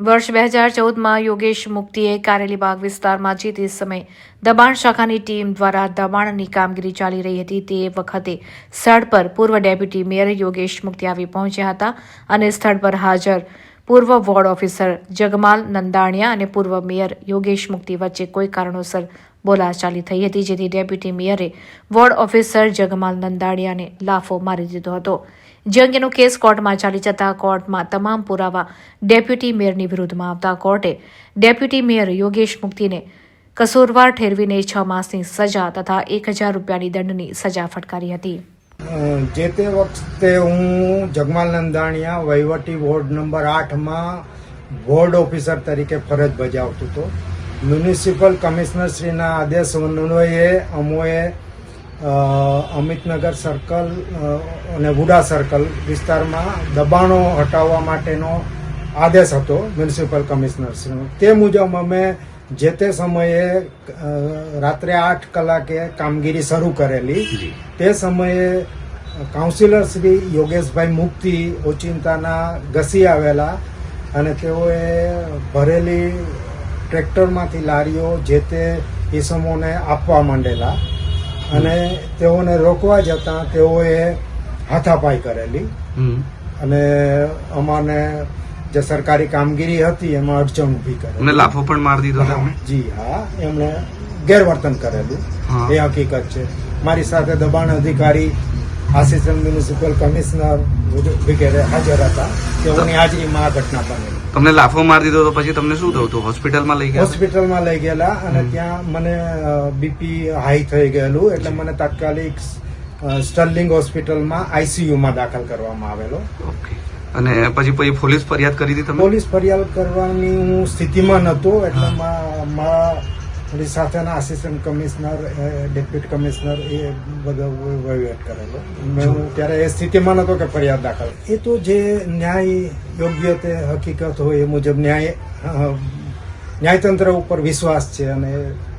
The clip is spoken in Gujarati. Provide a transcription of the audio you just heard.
વર્ષ બે હજાર ચૌદમાં યોગેશ મુક્તિએ કારેલીબાગ વિસ્તારમાં જે તે સમયે દબાણ શાખાની ટીમ દ્વારા દબાણની કામગીરી ચાલી રહી હતી તે વખતે સ્થળ પર પૂર્વ ડેપ્યુટી મેયર યોગેશ મુક્તિ આવી પહોંચ્યા હતા અને સ્થળ પર હાજર પૂર્વ વોર્ડ ઓફિસર જગમાલ નંદાણીયા અને પૂર્વ મેયર યોગેશ મુક્તિ વચ્ચે કોઈ કારણોસર બોલાચાલી થઈ હતી, જેથી ડેપ્યુટી મેયરે વોર્ડ ઓફિસર જગમાલ નંદાડિયાને લાફો મારી દીધો હતો. જે અંગેનો કેસ કોર્ટમાં ચાલી જતા કોર્ટમાં તમામ પુરાવા ડેપ્યુટી મેયરની વિરુદ્ધમાં આવતા કોર્ટે ડેપ્યુટી મેયર યોગેશ મુક્તિને કસૂરવાર ઠેરવીને છ માસની સજા તથા એક હજાર રૂપિયાની દંડની સજા ફટકારી હતી. જે તે વખતે હું જગમાલ નંદાણીયા વહીવટી વોર્ડ નંબર આઠમાં વોર્ડ ઓફિસર તરીકે ફરજ બજાવતો હતો. મ્યુનિસિપલ કમિશનરશ્રીના આદેશ અન્વયે અમોએ અમિતનગર સર્કલ અને વુડા સર્કલ વિસ્તારમાં દબાણો હટાવવા માટેનો આદેશ હતો મ્યુનિસિપલ કમિશનરશ્રીનો તે મુજબ અમે જે તે સમયે રાત્રે આઠ કલાકે કામગીરી શરૂ કરેલી. તે સમયે કાઉન્સિલર શ્રી યોગેશભાઈ મુક્તિ ઓચિંતાના ઘસી આવેલા અને તેઓએ ભરેલી ટ્રેક્ટરમાંથી લારીઓ જે તે ઈસમોને આપવા માંડેલા અને તેઓને રોકવા જતાં તેઓએ હાથાપાઈ કરેલી. અને અમાને જે સરકારી કામગીરી હતી એમાં અડચણ ઊભી કરેલી. લાફો પણ મારી દીધો જી હા. એમણે ગેરવર્તન કરેલું. એ હકીકત છે. મારી સાથે દબાણ અધિકારી આસિસ્ટન્ટ મ્યુનિસિપલ કમિશનર વગેરે હાજર હતા તેઓની હાજરીમાં આ ઘટના બની તમને લાફો મારી દીધો તો પછી તમને શું થયું? હતું હોસ્પિટલમાં લઈ ગયા? હોસ્પિટલમાં લઈ ગયેલા અને ત્યાં મને બીપી હાઈ થઈ ગયેલું એટલે મને તાત્કાલિક સ્ટર્લિંગ હોસ્પિટલમાં આઈસીયુમાં દાખલ કરવામાં આવેલો. અને પછી પછી પોલીસ ફરિયાદ કરી હતી તમે પોલીસ ફરિયાદ કરવાની હું સ્થિતિમાં નહોતો એટલે મા- મારા મારી સાથેના આસિસ્ટન્ટ કમિશનર ડેપ્યુટી કમિશનર એ બધો વહીવટ કરેલો. મેં હું ત્યારે એ સ્થિતિમાં નહોતો કે ફરિયાદ દાખલ. એ તો જે ન્યાય યોગ્ય તે હકીકત હોય એ મુજબ ન્યાય ન્યાયતંત્ર ઉપર વિશ્વાસ છે અને